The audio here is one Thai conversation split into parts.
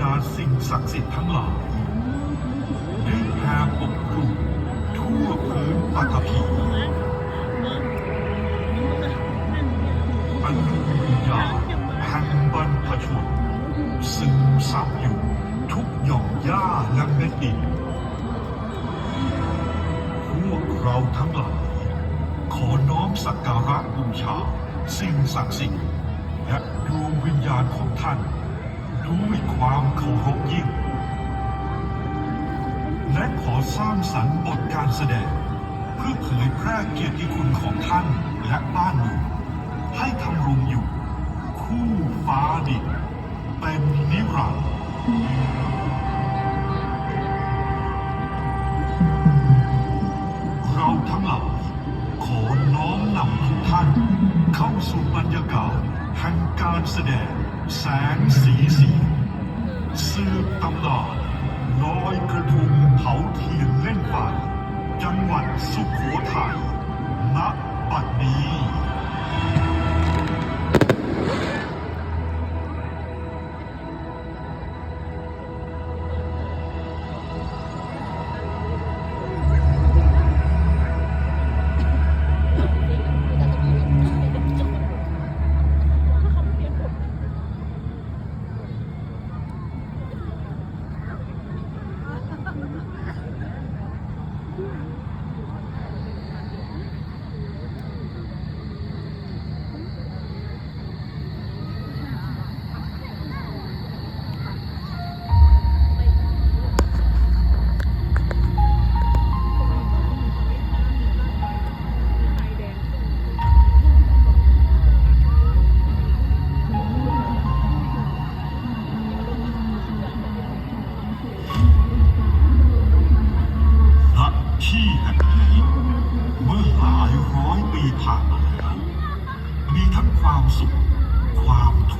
ดาสิ่งศักดิ์สิทธิ์ทั้งหลายได้แผ่ปกคลุมทั่วพื้นปฐพีอันดวงวิญญาณแห่งบรรพชนซึมซับอยู่ทุกหย่อมหญ้าและเม็ดดินพวกเราทั้งหลาย ขอน้อมสักการะบูชา สิ่งศักดิ์สิทธิ์และดวงวิญญาณของท่าน ด้วยความเคารพยิ่ง และขอสร้างสรรค์บทการแสดง เพื่อเผยแพร่เกียรติคุณของท่านและบ้านเมืองให้ทำรงอยู่ คู่ฟ้าดินเป็นนิรันดร์เราทั้งหลายขอน้อมนำทุกท่านเข้าสู่บรรยากาศแห่งการแสดง แสงสีเสียงสืบตำนานลอยกระทงเผาเทียนเล่นไฟ Yeah.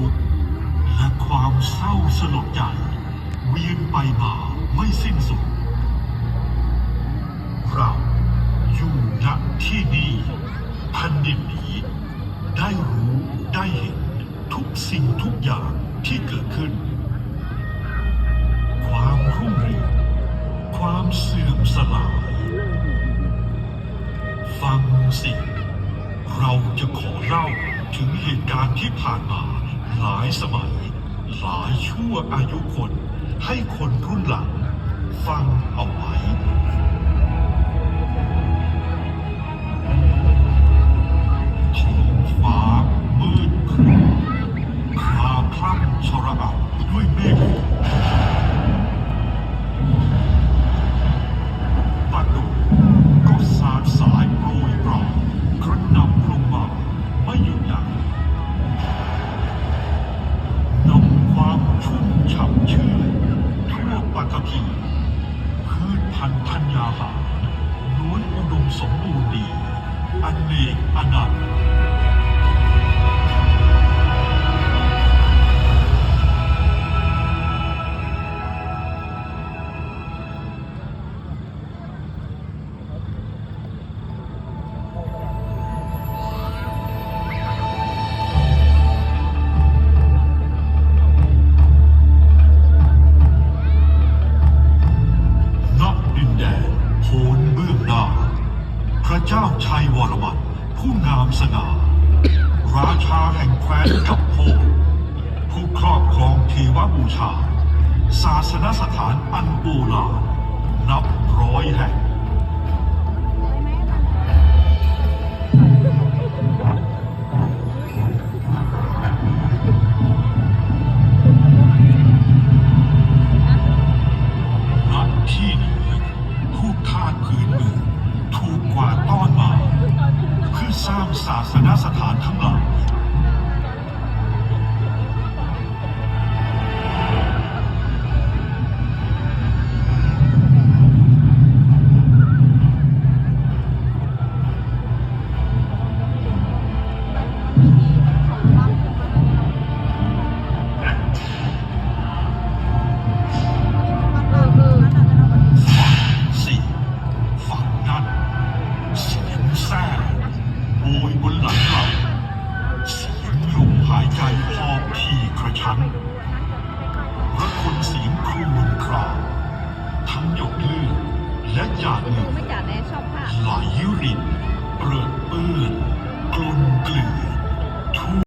ทุกข์ และความเศร้าสลดใจเวียนไปมาไม่สิ้นสุด เราอยู่ณที่นี่แผ่นดินนี้ ได้รู้ได้เห็นทุกสิ่งทุกอย่างที่เกิดขึ้น ความรุ่งเรืองความเสื่อมสลาย ฟังสิเราจะขอเล่าถึงเหตุการณ์ที่ผ่านมา หลายสมัย หลายชั่วอายุคน ให้คนรุ่นหลังฟังเอาไว้ อันเชัยวรมันผู้งามสง่าราชาแห่งแคว้นกับโพผู้ครอบครองเทวบูชา ศาสนสถานอัน ศาสนสถาน และ